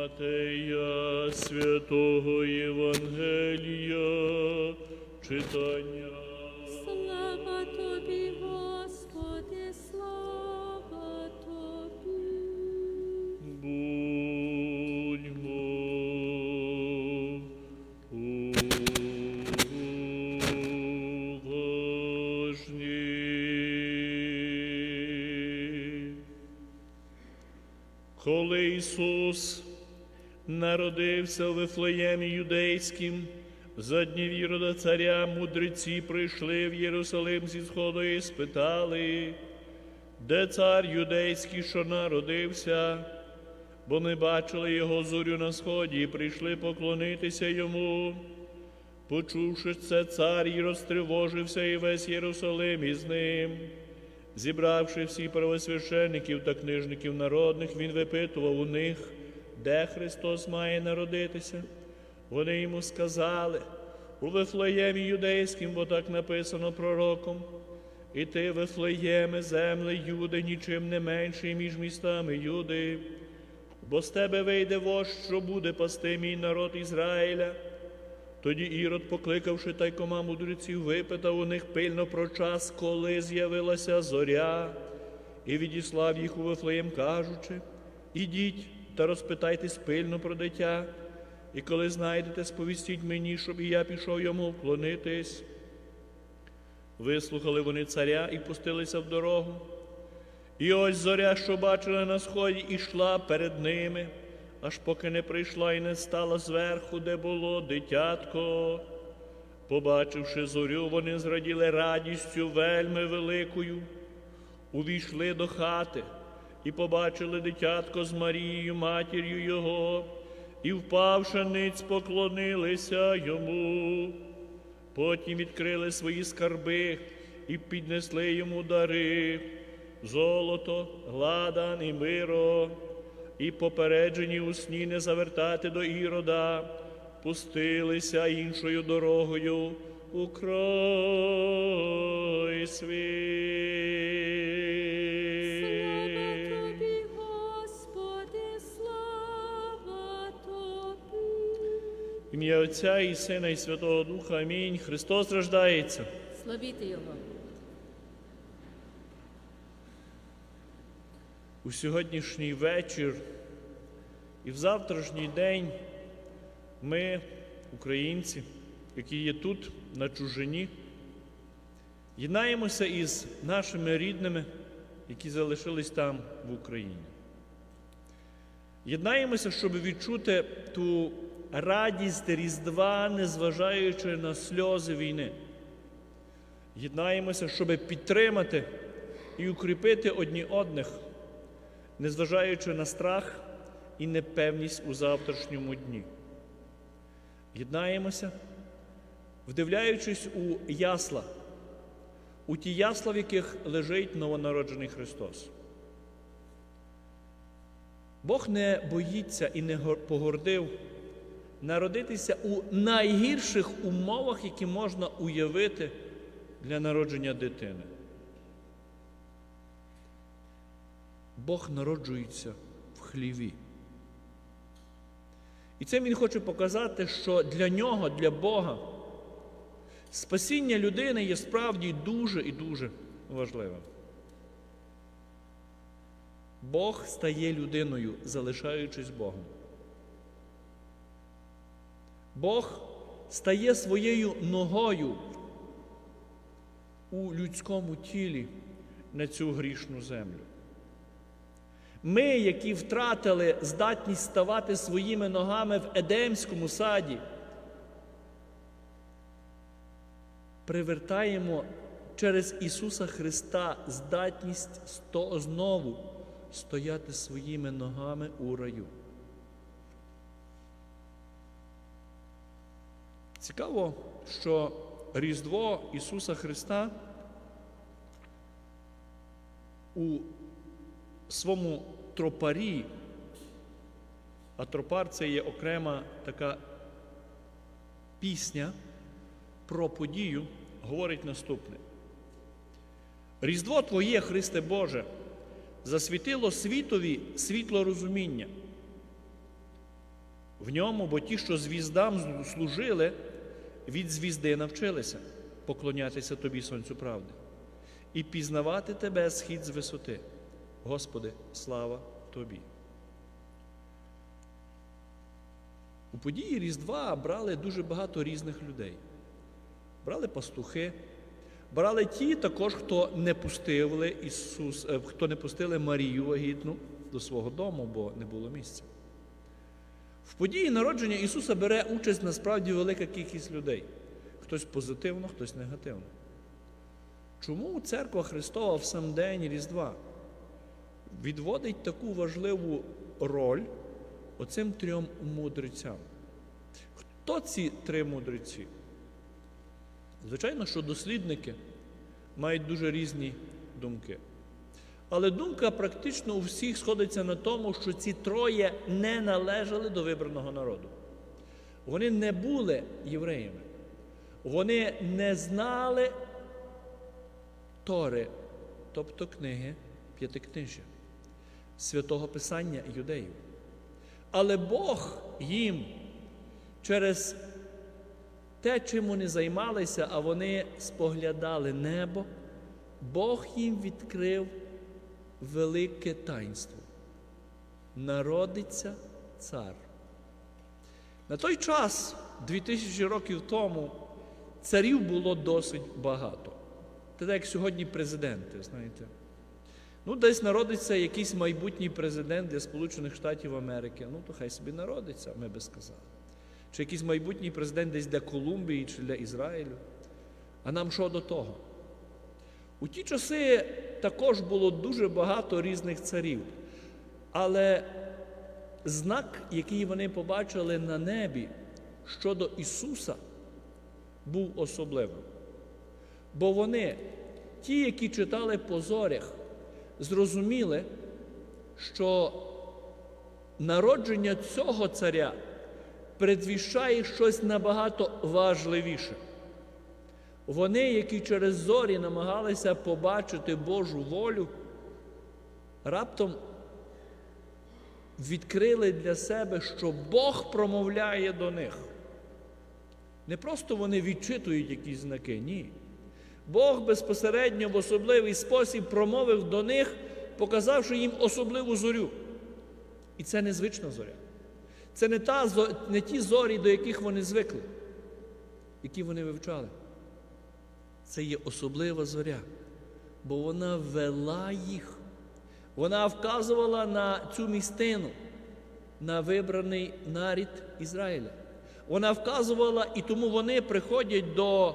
Матея святого Євангелія читання. Слава тобі, Господи, слава тобі. Будьмо уважні. Коли Ісус народився в Вифлеємі юдейським, за днів Ірода царя мудреці прийшли в Єрусалим зі сходу і спитали, де цар юдейський, що народився, бо ми бачили його зорю на сході і прийшли поклонитися йому. Почувши це, цар і розтривожився і весь Єрусалим із ним. Зібравши всі первосвящеників та книжників народних, він випитував у них, де Христос має народитися. Вони йому сказали, у Вифлеємі юдейським, бо так написано пророком. І ти, Вифлеєме, земле Юди, нічим не менший між містами Юди, бо з тебе вийде вождь, що буде пасти мій народ Ізраїля. Тоді Ірод, покликавши тайкома мудреців, випитав у них пильно про час, коли з'явилася зоря, і відіслав їх у Вифлеєм, кажучи: Ідіть та розпитайтесь пильно про дитя, і коли знайдете, сповістіть мені, щоб і я пішов йому вклонитись. Вислухали вони царя і пустилися в дорогу. І ось зоря, що бачили на сході, ішла перед ними, аж поки не прийшла і не стала зверху, де було дитятко. Побачивши зорю, вони зраділи радістю вельми великою, увійшли до хати і побачили дитятко з Марією, матір'ю його, і, впавши ниць, поклонилися йому. Потім відкрили свої скарби і піднесли йому дари, золото, гладан і миро, і попереджені у сні не завертати до ірода, пустилися іншою дорогою у край Слава Ім'я Отця і Сина, і Святого Духа. Амінь. Христос рождається. Славіти Його. у сьогоднішній вечір і в завтрашній день ми, українці, які є тут, на чужині, єднаємося із нашими рідними, які залишились там в Україні. Єднаємося, щоб відчути ту радість Різдва, незважаючи на сльози війни. Єднаємося, щоб підтримати і укріпити одні одних, незважаючи на страх і непевність у завтрашньому дні. Єднаємося, вдивляючись у ясла, у ті ясла, в яких лежить новонароджений Христос. Бог не боїться і не гор- погордив народитися у найгірших умовах, які можна уявити для народження дитини. Бог народжується в хліві. І цим Він хоче показати, що для нього, для Бога, спасіння людини є справді дуже і дуже важливим. Бог стає людиною, залишаючись Богом. Бог стає своєю ногою у людському тілі на цю грішну землю. Ми, які втратили здатність ставати своїми ногами в Едемському саді, привертаємо через Ісуса Христа здатність знову стояти своїми ногами у раю. Цікаво, що Різдво Ісуса Христа у своєму тропарі, а тропар це є окрема така пісня про подію, говорить наступне. Різдво Твоє, Христе Боже, засвітило світові світло розуміння. В ньому, бо ті, що звіздам служили, від звізди навчилися поклонятися тобі, сонцю правди, і пізнавати тебе схід з висоти. Господи, слава тобі. У події Різдва брали дуже багато різних людей. Брали пастухи, брали ті також, хто не пустили Ісус, е, хто не пустили Марію вагітну до свого дому, бо не було місця. В події народження Ісуса бере участь насправді велика кількість людей. Хтось позитивно, хтось негативно. Чому церква Христова в сам день Різдва відводить таку важливу роль оцим трьом мудрецям? Хто ці три мудреці? Звичайно, що дослідники мають дуже різні думки. Але думка практично у всіх сходиться на тому, що ці троє не належали до вибраного народу. Вони не були євреями. Вони не знали Тори, тобто книги П'ятикнижжя, святого Писання юдеїв. Але Бог їм через те, чим вони займалися, а вони споглядали небо, Бог їм відкрив велике таїнство. Народиться цар. На той час, 2000 років тому, царів було досить багато. Це так, як сьогодні президенти, знаєте. Ну, десь народиться якийсь майбутній президент для Сполучених Штатів Америки. Ну, то хай собі народиться, ми би сказали. Чи якийсь майбутній президент десь для Колумбії чи для Ізраїлю. А нам що до того? У ті часи також було дуже багато різних царів. Але знак, який вони побачили на небі щодо Ісуса, був особливим. Бо вони, ті, які читали по зорях, зрозуміли, що народження цього царя предвіщає щось набагато важливіше. Вони, які через зорі намагалися побачити Божу волю, раптом відкрили для себе, що Бог промовляє до них. Не просто вони відчитують якісь знаки, ні. Бог безпосередньо в особливий спосіб промовив до них, показавши їм особливу зорю. І це незвична зоря. Це не, та, не ті зорі, до яких вони звикли, які вони вивчали. Це є особлива зоря, бо вона вела їх. Вона вказувала на цю містину, на вибраний нарід Ізраїля. Вона вказувала, і тому вони приходять до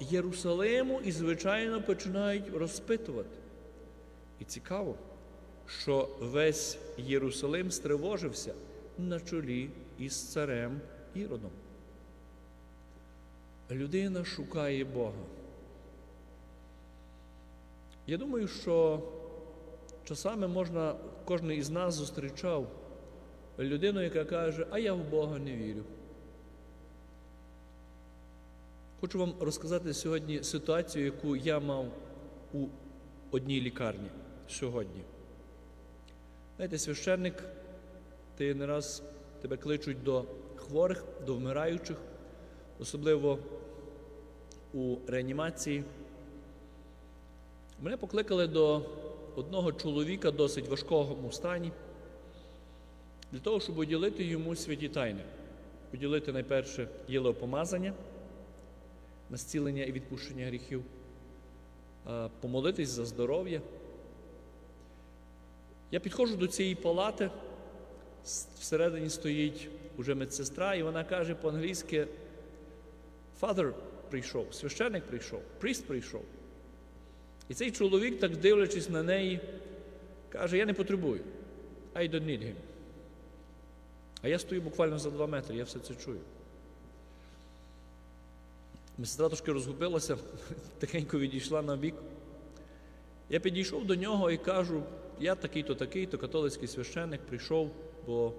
Єрусалиму і, звичайно, починають розпитувати. І цікаво, що весь Єрусалим стривожився на чолі із царем Іродом. Людина шукає Бога. Я думаю, що часами можна, кожен із нас зустрічав людину, яка каже, а я в Бога не вірю. Хочу вам розказати сьогодні ситуацію, яку я мав у одній лікарні сьогодні. Знаєте, священник, ти не раз тебе кличуть до хворих, до вмираючих, особливо у реанімації. Мене покликали до одного чоловіка досить важкому стані, для того, щоб уділити йому святі тайни. Уділити найперше єлеопомазання на зцілення і відпущення гріхів, помолитись за здоров'я. Я підходжу до цієї палати, всередині стоїть уже медсестра, і вона каже по-англійськи: Father прийшов, священник прийшов, прист прийшов. І цей чоловік, так дивлячись на неї, каже: Я не потребую. I don't need him. А я стою буквально за два метри, я все це чую. Медсестра трошки розгубилася, тихенько відійшла на бік. Я підійшов до нього і кажу: я такий-то, такий-то, католицький священник, прийшов, бо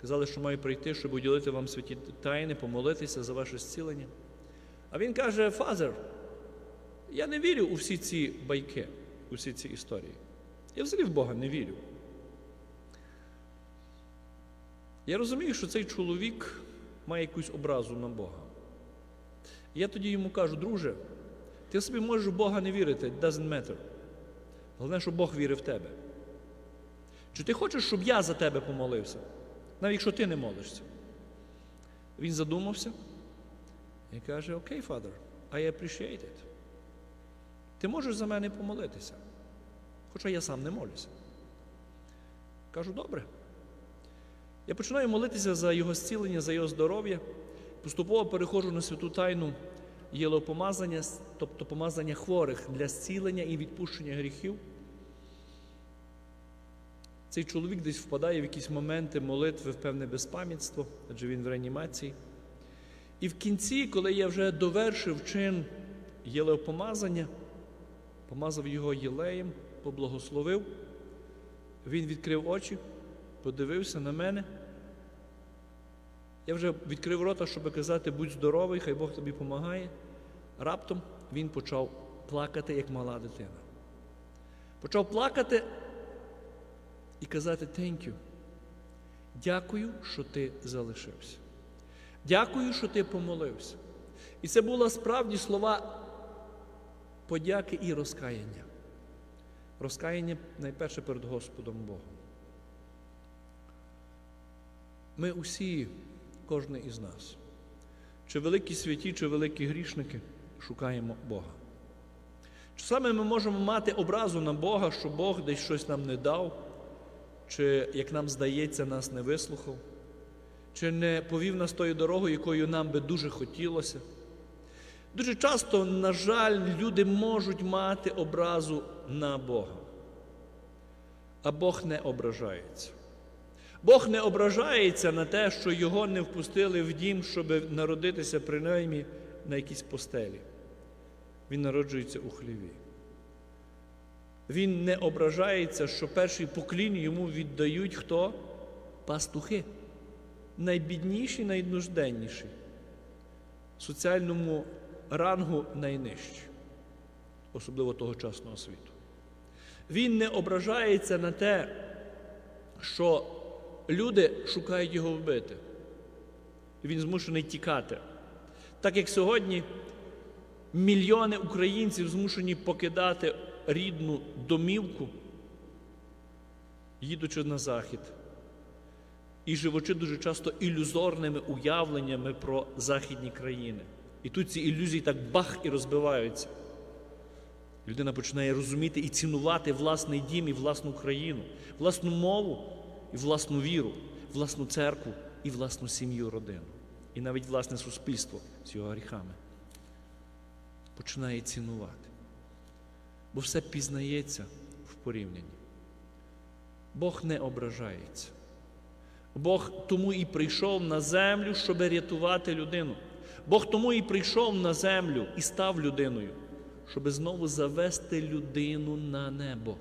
казали, що маю прийти, щоб уділити вам святі тайни, помолитися за ваше зцілення. А він каже: Фазер, я не вірю у всі ці байки, у всі ці історії. Я взагалі в Бога не вірю. Я розумію, що цей чоловік має якусь образу на Бога. Я тоді йому кажу, друже, ти собі можеш в Бога не вірити, it doesn't matter. Головне, щоб Бог вірив в тебе. Чи ти хочеш, щоб я за тебе помолився, навіть якщо ти не молишся? Він задумався і каже: Окей, Father, I appreciate it. Ти можеш за мене помолитися, хоча я сам не молюся. Кажу, добре. Я починаю молитися за його зцілення, за його здоров'я. Поступово переходжу на святу тайну єлопомазання, тобто помазання хворих для зцілення і відпущення гріхів. Цей чоловік десь впадає в якісь моменти молитви в певне безпам'ятство, адже він в реанімації. І в кінці, коли я вже довершив чин єлеопомазання, помазав його єлеєм, поблагословив, він відкрив очі, подивився на мене. Я вже відкрив рота, щоб казати, будь здоровий, хай Бог тобі допомагає. Раптом він почав плакати, як мала дитина. Почав плакати і казати thank you. Дякую, що ти залишився. Дякую, що ти помолився. І це були справді слова подяки і розкаяння. Розкаяння найперше перед Господом Богом. Ми усі, кожен із нас, чи великі святі, чи великі грішники, шукаємо Бога. Часами ми можемо мати образу на Бога, що Бог десь щось нам не дав, чи, як нам здається, нас не вислухав, чи не повів нас тою дорогою, якою нам би дуже хотілося. Дуже часто, на жаль, люди можуть мати образу на Бога. А Бог не ображається. Бог не ображається на те, що його не впустили в дім, щоб народитися принаймні на якійсь постелі. Він народжується у хліві. Він не ображається, що перший поклін йому віддають хто? Пастухи. Найбідніші, найнужденніші. В соціальному рангу найнижчі, особливо тогочасного світу. Він не ображається на те, що люди шукають його вбити. Він змушений тікати. Так як сьогодні мільйони українців змушені покидати рідну домівку, їдучи на захід, і живучи дуже часто ілюзорними уявленнями про західні країни. І тут ці ілюзії так бах і розбиваються. Людина починає розуміти і цінувати власний дім і власну країну, власну мову і власну віру, власну церкву і власну сім'ю, родину, і навіть власне суспільство з його гріхами. Починає цінувати. Бо все пізнається в порівнянні. Бог не ображається. Бог тому і прийшов на землю, щоб рятувати людину. Бог тому і прийшов на землю і став людиною, щоб знову завести людину на небо.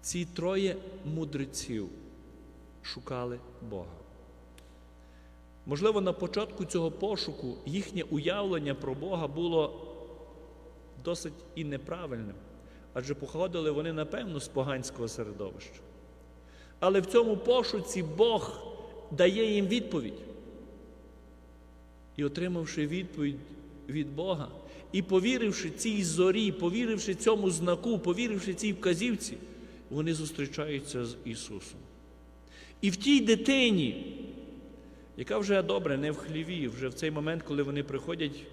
Ці троє мудреців шукали Бога. Можливо, на початку цього пошуку їхнє уявлення про Бога було досить і неправильним, адже походили вони, напевно, з поганського середовища. Але в цьому пошуці Бог дає їм відповідь. І отримавши відповідь від Бога, і повіривши цій зорі, повіривши цьому знаку, повіривши цій вказівці, вони зустрічаються з Ісусом. І в тій дитині, яка вже добре, не в хліві, вже в цей момент, коли вони приходять,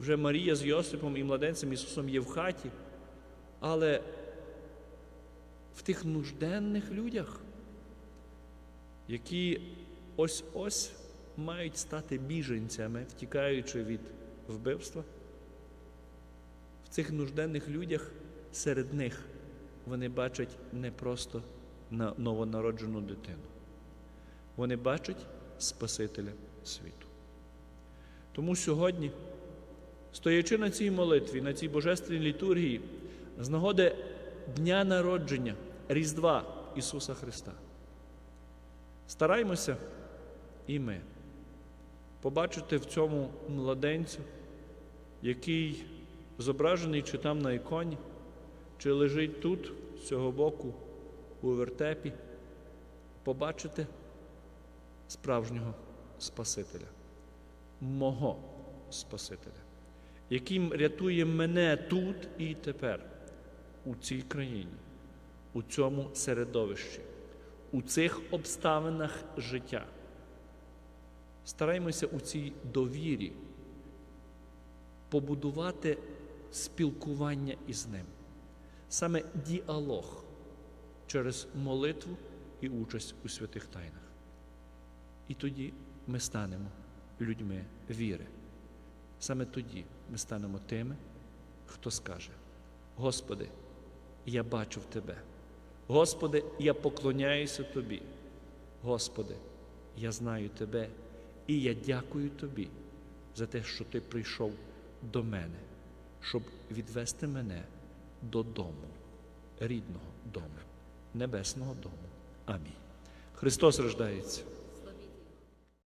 вже Марія з Йосипом і младенцем Ісусом є в хаті, але в тих нужденних людях, які ось-ось мають стати біженцями, втікаючи від вбивства, в цих нужденних людях серед них вони бачать не просто на новонароджену дитину. Вони бачать Спасителя світу. Тому сьогодні, стоячи на цій молитві, на цій божественній літургії, з нагоди Дня народження Різдва Ісуса Христа, стараймося і ми побачити в цьому младенцю, який зображений чи там на іконі, чи лежить тут, з цього боку, у вертепі, побачити справжнього Спасителя, мого Спасителя, яким рятує мене тут і тепер, у цій країні, у цьому середовищі, у цих обставинах життя. Стараймося у цій довірі побудувати спілкування із ним, саме діалог через молитву і участь у святих тайнах. І тоді ми станемо людьми віри. Саме тоді ми станемо тими, хто скаже: Господи, я бачу в Тебе. Господи, я поклоняюся Тобі. Господи, я знаю Тебе і я дякую Тобі за те, що Ти прийшов до мене, щоб відвести мене додому, рідного дому, небесного дому. Амінь. Христос рождається.